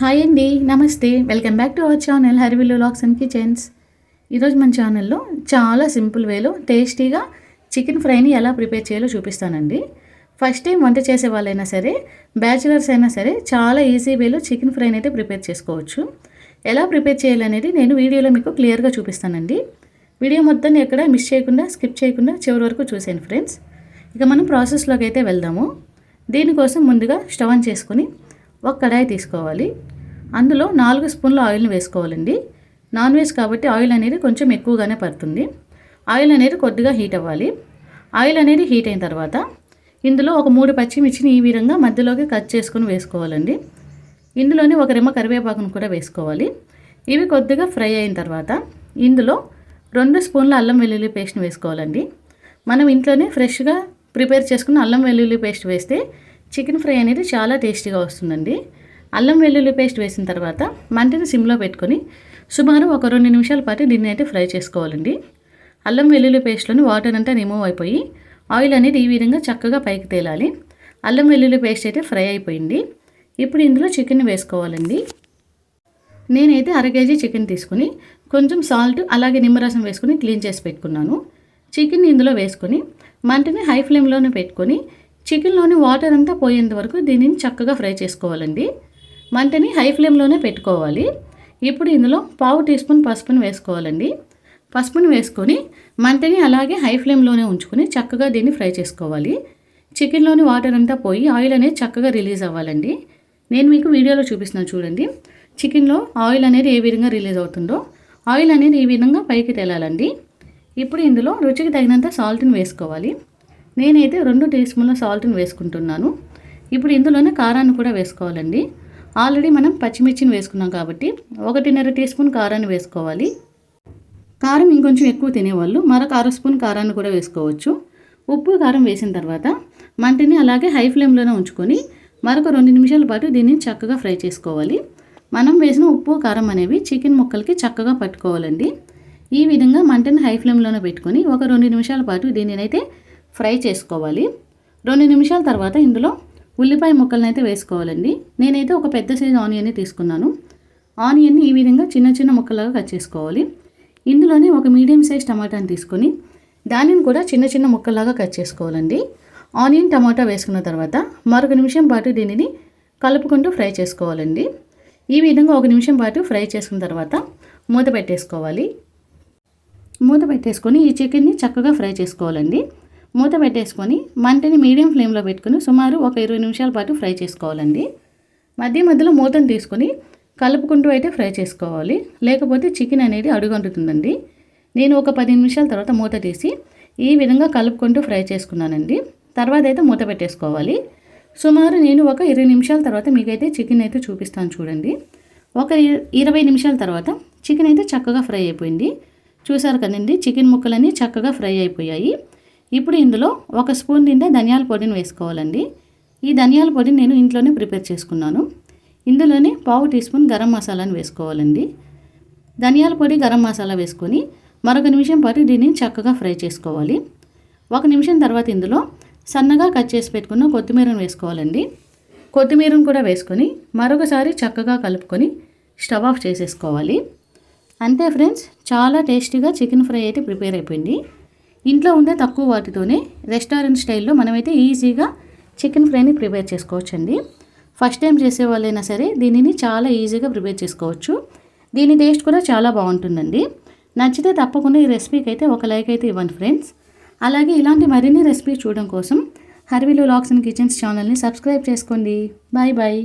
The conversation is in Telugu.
హాయ్ అండి నమస్తే. Welcome back to our channel Harivillu lakhs and kitchens. ఈరోజు మన ఛానల్లో చాలా సింపుల్ వేలో టేస్టీగా చికెన్ ఫ్రైని ఎలా ప్రిపేర్ చేయాలో చూపిస్తానండి. ఫస్ట్ టైం వంట చేసే వాళ్ళైనా సరే బ్యాచిలర్స్ అయినా సరే చాలా ఈజీ వేలో చికెన్ ఫ్రైని అయితే ప్రిపేర్ చేసుకోవచ్చు. ఎలా ప్రిపేర్ చేయాలనేది నేను వీడియోలో మీకు క్లియర్గా చూపిస్తానండి. వీడియో మొత్తాన్ని ఎక్కడ మిస్ చేయకుండా స్కిప్ చేయకుండా చివరి వరకు చూసాను ఫ్రెండ్స్. ఇక మనం ప్రాసెస్లోకి అయితే వెళ్దాము. దీనికోసం ముందుగా స్టవ్ ఆన్ చేసుకొని ఒక కడాయి తీసుకోవాలి. అందులో నాలుగు స్పూన్ల ఆయిల్ని వేసుకోవాలండి. నాన్ వెజ్ కాబట్టి ఆయిల్ అనేది కొంచెం ఎక్కువగానే పడుతుంది. ఆయిల్ అనేది కొద్దిగా హీట్ అవ్వాలి. ఆయిల్ అనేది హీట్ అయిన తర్వాత ఇందులో ఒక మూడు పచ్చిమిర్చిని ఈ విధంగా మధ్యలోకి కట్ చేసుకుని వేసుకోవాలండి. ఇందులోనే ఒక రెమ్మ కరివేపాకును కూడా వేసుకోవాలి. ఇవి కొద్దిగా ఫ్రై అయిన తర్వాత ఇందులో రెండు స్పూన్ల అల్లం వెల్లుల్లి పేస్ట్ని వేసుకోవాలండి. మనం ఇంట్లోనే ఫ్రెష్గా ప్రిపేర్ చేసుకున్న అల్లం వెల్లుల్లి పేస్ట్ వేస్తే చికెన్ ఫ్రై అనేది చాలా టేస్టీగా వస్తుందండి. అల్లం వెల్లుల్లి పేస్ట్ వేసిన తర్వాత మంటని సిమ్లో పెట్టుకొని సుమారు ఒక రెండు నిమిషాల పాటు దీన్ని అయితే ఫ్రై చేసుకోవాలండి. అల్లం వెల్లుల్లి పేస్ట్లోని వాటర్ అంతా రిమూవ్ అయిపోయి ఆయిల్ అనేది ఈ విధంగా చక్కగా పైకి తేలాలి. అల్లం వెల్లుల్లి పేస్ట్ అయితే ఫ్రై అయిపోయింది. ఇప్పుడు ఇందులో చికెన్ వేసుకోవాలండి. నేనైతే అర కేజీ చికెన్ తీసుకుని కొంచెం సాల్ట్ అలాగే నిమ్మరసం వేసుకుని క్లీన్ చేసి పెట్టుకున్నాను. చికెన్ ఇందులో వేసుకొని మంటని హై ఫ్లేమ్లోనే పెట్టుకొని చికెన్లోని వాటర్ అంతా పోయేంత వరకు దీనిని చక్కగా ఫ్రై చేసుకోవాలండి. మంటని హై ఫ్లేమ్లోనే పెట్టుకోవాలి. ఇప్పుడు ఇందులో పావు టీ స్పూన్ పసుపును వేసుకోవాలండి. పసుపును వేసుకొని మంటని అలాగే హై ఫ్లేమ్లోనే ఉంచుకొని చక్కగా దీన్ని ఫ్రై చేసుకోవాలి. చికెన్లోని వాటర్ అంతా పోయి ఆయిల్ అనేది చక్కగా రిలీజ్ అవ్వాలండి. నేను మీకు వీడియోలో చూపిస్తున్నాను చూడండి. చికెన్లో ఆయిల్ అనేది ఏ విధంగా రిలీజ్ అవుతుందో ఆయిల్ అనేది ఈ విధంగా పైకి తేలాలండి. ఇప్పుడు ఇందులో రుచికి తగినంత సాల్ట్ని వేసుకోవాలి. నేనైతే రెండు టీ స్పూన్ల సాల్ట్ని వేసుకుంటున్నాను. ఇప్పుడు ఇందులోనే కారాన్ని కూడా వేసుకోవాలండి. ఆల్రెడీ మనం పచ్చిమిర్చిని వేసుకున్నాం కాబట్టి ఒకటిన్నర టీ స్పూన్ కారాన్ని వేసుకోవాలి. కారం ఇంకొంచెం ఎక్కువ తినేవాళ్ళు మరొక అర స్పూన్ కారాన్ని కూడా వేసుకోవచ్చు. ఉప్పు కారం వేసిన తర్వాత మంటని అలాగే హై ఫ్లేమ్లోనే ఉంచుకొని మరొక రెండు నిమిషాల పాటు దీన్ని చక్కగా ఫ్రై చేసుకోవాలి. మనం వేసిన ఉప్పు కారం అనేవి చికెన్ ముక్కలకి చక్కగా పట్టుకోవాలండి. ఈ విధంగా మంటని హై ఫ్లేమ్లోనే పెట్టుకొని ఒక రెండు నిమిషాల పాటు దీనినైతే ఫ్రై చేసుకోవాలి. రెండు నిమిషాల తర్వాత ఇందులో ఉల్లిపాయ ముక్కలను అయితే వేసుకోవాలండి. నేనైతే ఒక పెద్ద సైజు ఆనియన్ని తీసుకున్నాను. ఆనియన్ని ఈ విధంగా చిన్న చిన్న ముక్కలుగా కట్ చేసుకోవాలి. ఇందులోనే ఒక మీడియం సైజ్ టమాటాని తీసుకొని దానిని కూడా చిన్న చిన్న ముక్కలాగా కట్ చేసుకోవాలండి. ఆనియన్ టమాటా వేసుకున్న తర్వాత మరొక నిమిషం పాటు దీనిని కలుపుకుంటూ ఫ్రై చేసుకోవాలండి. ఈ విధంగా ఒక నిమిషం పాటు ఫ్రై చేసుకున్న తర్వాత మూత పెట్టేసుకోవాలి. మూత పెట్టేసుకొని ఈ చికెన్ని చక్కగా ఫ్రై చేసుకోవాలండి. మూత పెట్టేసుకొని మంటని మీడియం ఫ్లేమ్లో పెట్టుకొని సుమారు ఒక ఇరవై నిమిషాల పాటు ఫ్రై చేసుకోవాలండి. మధ్య మధ్యలో మూతను తీసుకొని కలుపుకుంటూ అయితే ఫ్రై చేసుకోవాలి. లేకపోతే చికెన్ అనేది అడుగంటుతుందండి. నేను ఒక పది నిమిషాల తర్వాత మూత తీసి ఈ విధంగా కలుపుకుంటూ ఫ్రై చేసుకున్నానండి. తర్వాత అయితే మూత పెట్టేసుకోవాలి. సుమారు నేను ఒక ఇరవై నిమిషాల తర్వాత మీకైతే చికెన్ అయితే చూపిస్తాను చూడండి. ఒక ఇరవై నిమిషాల తర్వాత చికెన్ అయితే చక్కగా ఫ్రై అయిపోయింది. చూసారు కదండి చికెన్ ముక్కలన్నీ చక్కగా ఫ్రై అయిపోయాయి. ఇప్పుడు ఇందులో ఒక స్పూన్ నిండా ధనియాల పొడిని వేసుకోవాలండి. ఈ ధనియాల పొడిని నేను ఇంట్లోనే ప్రిపేర్ చేసుకున్నాను. ఇందులోనే పావు టీ స్పూన్ గరం మసాలాను వేసుకోవాలండి. ధనియాల పొడి గరం మసాలా వేసుకొని మరొక నిమిషం పాటు దీన్ని చక్కగా ఫ్రై చేసుకోవాలి. ఒక నిమిషం తర్వాత ఇందులో సన్నగా కట్ చేసి పెట్టుకున్న కొత్తిమీరను వేసుకోవాలండి. కొత్తిమీరను కూడా వేసుకొని మరొకసారి చక్కగా కలుపుకొని స్టవ్ ఆఫ్ చేసేసుకోవాలి. అంతే ఫ్రెండ్స్ చాలా టేస్టీగా చికెన్ ఫ్రై అయితే ప్రిపేర్ అయిపోయింది. ఇంట్లో ఉండే తక్కువ వాటితోనే రెస్టారెంట్ స్టైల్లో మనమైతే ఈజీగా చికెన్ ఫ్రైని ప్రిపేర్ చేసుకోవచ్చండి. ఫస్ట్ టైం చేసే వాళ్ళైనా సరే దీనిని చాలా ఈజీగా ప్రిపేర్ చేసుకోవచ్చు. దీని టేస్ట్ కూడా చాలా బాగుంటుందండి. నచ్చితే తప్పకుండా ఈ రెసిపీకి అయితే ఒక లైక్ అయితే ఇవ్వండి ఫ్రెండ్స్. అలాగే ఇలాంటి మరిన్ని రెసిపీ చూడడం కోసం హర్విలు లాక్స్ అండ్ కిచెన్స్ ఛానల్ని సబ్స్క్రైబ్ చేసుకోండి. Bye bye.